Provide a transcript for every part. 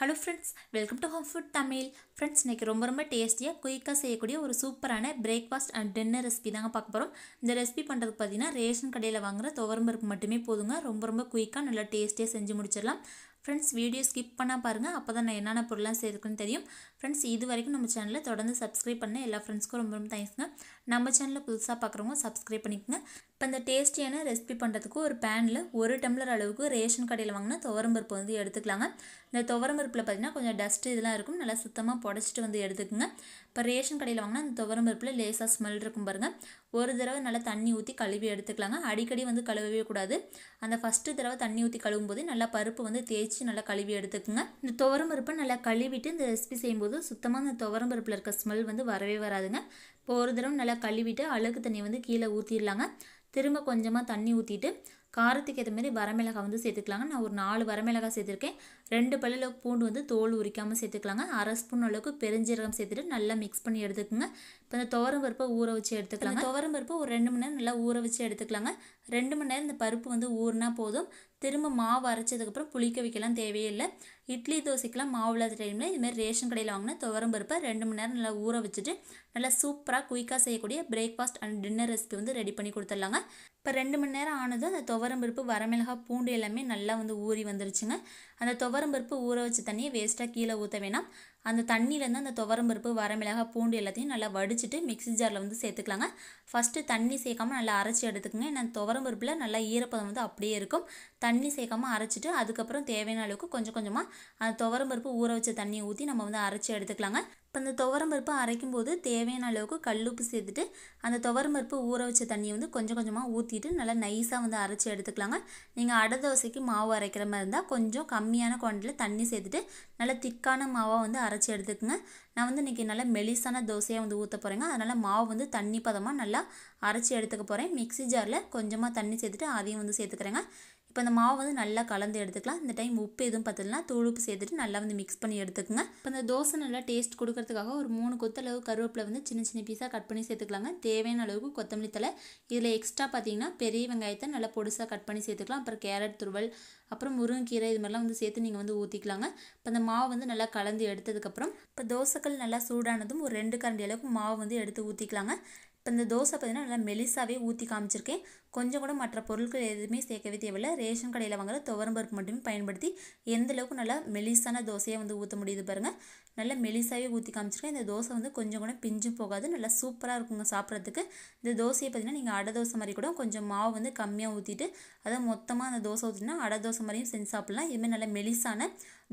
Hello friends welcome to home food Tamil friends இன்றைக்கி ரொம்ப ரொம்ப டேஸ்டியாக குயிக்காக செய்யக்கூடிய ஒரு சூப்பரான பிரேக்ஃபாஸ்ட் அண்ட் டின்னர் ரெசிபி தாங்க பார்க்க போகிறோம் இந்த ரெசிபி பண்ணுறதுக்கு பார்த்தீங்கன்னா ரேஷன் கடையில் வாங்குற துவரம்பருப்பு மட்டுமே போதுங்க. ரொம்ப ரொம்ப குயிக்காக நல்லா டேஸ்டியாக செஞ்சு முடிச்சிடலாம். ஃப்ரெண்ட்ஸ் வீடியோ ஸ்கிப் பண்ணால் பாருங்கள் அப்போ தான் நான் என்னென்ன பொருள்லாம் சேர்த்துக்குன்னு தெரியும். ஃப்ரெண்ட்ஸ் இது வரைக்கும் நம்ம சேனலை தொடர்ந்து சப்ஸ்கிரைப் பண்ண எல்லா ஃப்ரெண்ட்ஸ்க்கும் ரொம்ப ரொம்ப தேங்க்ஸ்ங்க நம்ம சேனலில் புதுசாக பார்க்குறவங்க சப்ஸ்கிரைப் பண்ணிக்கோங்க. இப்போ இந்த டேஸ்டியான ரெசிபி பண்ணுறதுக்கு ஒரு பேனில் ஒரு டம்ளர் அளவுக்கு ரேஷன் கடையில் வாங்கினா துவரம்பருப்பு வந்து எடுத்துக்கலாங்க. இந்த துவரம்பருப்பில் பார்த்திங்கன்னா கொஞ்சம் டஸ்ட்டு இதெல்லாம் இருக்கும். நல்லா சுத்தமாக புடச்சிட்டு வந்து எடுத்துக்கோங்க. இப்போ ரேஷன் கடையில் வாங்கினா அந்த துவரம்பருப்பில் லேசாக ஸ்மெல் இருக்கும் பாருங்கள் ஒரு தடவை நல்லா தண்ணி ஊற்றி கழுவி எடுத்துக்கலாங்க. அடிக்கடி வந்து கழுவவே கூடாது. அந்த ஃபஸ்ட்டு தடவை தண்ணி ஊற்றி கழுவும் போது நல்லா பருப்பு வந்து தேய்ச்சி நல்லா கழுவி எடுத்துக்கோங்க. இந்த துவரம் பருப்பை நல்லா கழுவிட்டு இந்த ரெசிபி செய்யும்போது சுத்தமாக அந்த துவரம் பருப்பில் இருக்க ஸ்மெல் வந்து வரவே வராதுங்க. இப்போ ஒரு தடவை நல்லா கழுவிட்டு அழுக்கு தண்ணி வந்து கீழே ஊற்றிடலாங்க திரும்ப கொஞ்சமாக தண்ணி ஊற்றிட்டு காரத்துக்கு ஏற்ற மாதிரி வரமிளகாய் வந்து சேர்த்துக்கலாங்க. நான் ஒரு நாலு வரமிளகாய் சேர்த்துருக்கேன். ரெண்டு பல்லில் பூண்டு வந்து தோல் உரிக்காமல் சேர்த்துக்கலாங்க. அரை ஸ்பூன் அளவுக்கு பெருஞ்சீரகம் சேர்த்துட்டு நல்லா மிக்ஸ் பண்ணி எடுத்துக்கோங்க. இப்போ இந்த துவரம் பருப்பை ஊற வச்சு எடுத்துக்கலாங்க. துவரம் பருப்பு ஒரு ரெண்டு மணி நேரம் நல்லா ஊற வச்சு எடுத்துக்கலாங்க. ரெண்டு மணி நேரம் இந்த பருப்பு வந்து ஊறினா போதும். திரும்ப மாவு அரைச்சதுக்கப்புறம் புளிக்க வைக்கலாம் தேவையில்லை. இட்லி தோசைக்கெலாம் மாவு இல்லாத டைமில் இதுமாதிரி ரேஷன் கடையில் வாங்கினா துவரம் பருப்பை ரெண்டு மணி நேரம் நல்லா ஊற வச்சுட்டு நல்லா சூப்பராக குயிக்காக செய்யக்கூடிய பிரேக்ஃபாஸ்ட் அண்ட் டின்னர் ரெசிபி வந்து ரெடி பண்ணி கொடுத்துடலாங்க. இப்போ ரெண்டு மணி நேரம் ஆனதும் அந்த துவரம் பருப்பு வரமிளகாய் பூண்டு எல்லாமே நல்லா வந்து ஊறி வந்துருச்சுங்க. அந்த துவரம் பருப்பு ஊற வச்ச தண்ணியை வேஸ்ட்டாக கீழே ஊற்ற வேணாம். அந்த தண்ணியிலேருந்து அந்த துவரம் பருப்பு வரமிளகாய் பூண்டு எல்லாத்தையும் நல்லா வடிச்சிட்டு மிக்ஸி ஜாரில் வந்து சேர்த்துக்கலாங்க. ஃபஸ்ட்டு தண்ணி சேர்க்காம நல்லா அரைச்சி எடுத்துக்கோங்க. ஏன்னா துவரம் பருப்பில் நல்லா ஈரப்பதம் வந்து அப்படியே இருக்கும். தண்ணி சேர்க்காமல் அரைச்சிட்டு அதுக்கப்புறம் தேவையான அளவுக்கு கொஞ்சம் கொஞ்சமாக அந்த துவரம் பருப்பு ஊற வச்ச தண்ணியை ஊற்றி நம்ம வந்து அரைச்சி எடுத்துக்கலாங்க. இப்போ அந்த துவரம் பருப்பு அரைக்கும் போது தேவையான அளவுக்கு கல்லுப்பு சேர்த்துட்டு அந்த துவரம் பருப்பு ஊற வச்ச தண்ணியை வந்து கொஞ்சம் கொஞ்சமாக ஊற்றிட்டு நல்லா நைஸாக வந்து அரைச்சி எடுத்துக்கலாங்க. நீங்கள் அடை தோசைக்கு மாவு அரைக்கிற மாதிரி இருந்தால் கொஞ்சம் கம்மியான குவான்டிட்டியில் தண்ணி சேர்த்துட்டு நல்லா திக்கான மாவாக வந்து அரைச்சி எடுத்துக்கோங்க. நான் வந்து இன்றைக்கி நல்லா மெலிசான தோசையாக வந்து ஊற்ற போகிறேங்க அதனால் மாவு வந்து தண்ணி பதமாக நல்லா அரைச்சி எடுத்துக்க போகிறேன் மிக்ஸி ஜாரில் கொஞ்சமாக தண்ணி சேர்த்துட்டு அதையும் வந்து சேர்த்துக்கிறேங்க. இப்போ இந்த மாவு வந்து நல்லா கலந்து எடுத்துக்கலாம். இந்த டைம் உப்பு எதுவும் பத்தலைனா தூளுப்பு சேர்த்துட்டு நல்லா வந்து மிக்ஸ் பண்ணி எடுத்துக்கோங்க. இப்போ இந்த தோசை நல்லா டேஸ்ட் கொடுக்கறதுக்காக ஒரு மூணு கொத்தளவு கருவேப்பிலை வந்து சின்ன சின்ன பீஸாக கட் பண்ணி சேர்த்துக்கலாங்க. தேவையான அளவுக்கு கொத்தமல்லி தலை இதில் எக்ஸ்ட்ரா பார்த்தீங்கன்னா பெரிய வெங்காயத்தை நல்லா பொடிசாக கட் பண்ணி சேர்த்துக்கலாம். அப்புறம் கேரட் துருவல் அப்புறம் முருங்கைக்கீரை இது மாதிரிலாம் வந்து சேர்த்து நீங்கள் வந்து ஊற்றிக்கலாங்க இப்போ அந்த மாவு வந்து நல்லா கலந்து எடுத்ததுக்கப்புறம் இப்போ தோசைக்கல் நல்லா சூடானதும் ஒரு ரெண்டு கரண்டி அளவுக்கு மாவு வந்து எடுத்து ஊற்றிக்கலாங்க இப்போ இந்த தோசை பார்த்தீங்கன்னா நல்லா மெலிசாவே ஊற்றி காமிச்சிருக்கேன். கொஞ்சம் கூட மற்ற பொருட்கள் எதுவுமே சேர்க்கவே தேவையில்லை. ரேஷன் கடையில் வாங்குற துவரம்பருப்பு மட்டுமே பயன்படுத்தி எந்த அளவுக்கு நல்லா மெலிசான தோசையை வந்து ஊற்ற முடியுது பாருங்கள் நல்லா மெலிசாகவே ஊற்றி காமிச்சிருக்கேன். இந்த தோசை வந்து கொஞ்சம் கூட பிஞ்சு போகாது. நல்லா சூப்பராக இருக்குங்க சாப்பிட்றதுக்கு. இந்த தோசையை பார்த்தீங்கன்னா நீங்கள் அடை தோசை மாதிரி கூட கொஞ்சம் மாவு வந்து கம்மியாக ஊற்றிட்டு அதை மொத்தமாக அந்த தோசை ஊற்றினா அடை தோசை மாதிரியும் செஞ்சு சாப்பிட்லாம். இதுமாதிரி நல்லா மெலிசான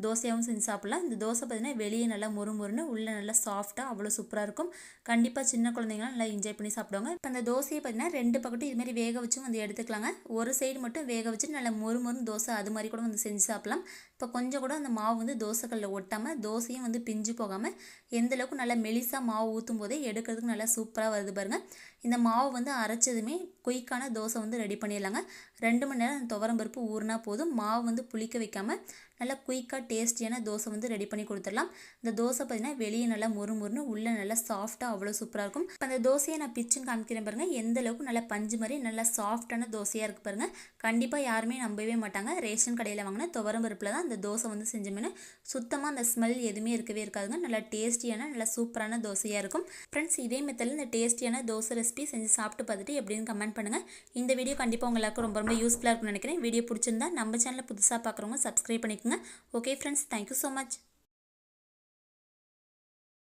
தோசையாகவும் செஞ்சு சாப்பிட்லாம். இந்த தோசை பார்த்தீங்கன்னா வெளியே நல்லா மொறு மொறுன்னு உள்ளே நல்லா சாஃப்டாக அவ்வளோ சூப்பராக இருக்கும். கண்டிப்பாக சின்ன குழந்தைங்களாம் நல்லா என்ஜாய் பண்ணி சாப்பிடுவாங்க. இப்போ அந்த தோசையை பார்த்தீங்கன்னா ரெண்டு பக்கட்டும் இதுமாரி வேக வச்சும் வந்து எடுத்துக்கலாங்க. ஒரு சைடு மட்டும் வேக வச்சு நல்லா மொறு மொறு தோசை அது மாதிரி கூட வந்து செஞ்சு சாப்பிட்லாம். இப்போ கொஞ்சம் கூட அந்த மாவு வந்து தோசைக்கல்லில் ஒட்டாமல் தோசையும் வந்து பிஞ்சு போகாமல் எந்த அளவுக்கு நல்லா மெலிசாக மாவு ஊற்றும் போதே எடுக்கிறதுக்கு நல்லா சூப்பராக வருது பாருங்கள் இந்த மாவு வந்து அரைச்சதுமே குயிக்கான தோசை வந்து ரெடி பண்ணிடலாங்க. ரெண்டு மணி நேரம் அந்த துவரம் பருப்பு ஊறினா போதும். மாவு வந்து புளிக்க வைக்காமல் நல்லா குயிக்காக டேஸ்டியான தோசை வந்து ரெடி பண்ணி கொடுத்துடலாம். இந்த தோசை பார்த்தீங்கன்னா வெளியே நல்லா மொறு மொறுன்னு உள்ளே நல்லா சாஃப்டாக அவ்வளோ சூப்பராக இருக்கும். இப்போ அந்த தோசையை நான் பிச்சும் காமிக்கிறேன் பாருங்கள் எந்த அளவுக்கு நல்லா பஞ்சு மாதிரி நல்லா சாஃப்டான தோசையாக இருக்குது பாருங்கள் கண்டிப்பாக யாருமே நம்பவே மாட்டாங்க. ரேஷன் கடையில் வாங்கின துவரம் பருப்பில் தான் அந்த தோசை வந்து செஞ்சோம்னு. சுத்தமாக அந்த ஸ்மெல் எதுவுமே இருக்கவே இருக்காதுங்க. நல்லா டேஸ்டியான நல்லா சூப்பரான தோசையாக இருக்கும். ஃப்ரெண்ட்ஸ் இதே மெத்தடில் இந்த டேஸ்டியான தோசை ரெசிபி செஞ்சு சாப்பிட்டு பார்த்துட்டு எப்படின்னு கமெண்ட் பண்ணுங்கள் இந்த வீடியோ கண்டிப்பாக உங்களுக்கு ரொம்ப ரொம்ப யூஸ்ஃபுல்லாக இருக்கும்னு நினைக்கிறேன். வீடியோ பிடிச்சிருந்தா நம்ம சேனலில் புதுசாக பார்க்குறவங்க சப்ஸ்கிரைப் பண்ணிக்கோங்க. ಪ್ರಯತ್ನ okay friends thank you so much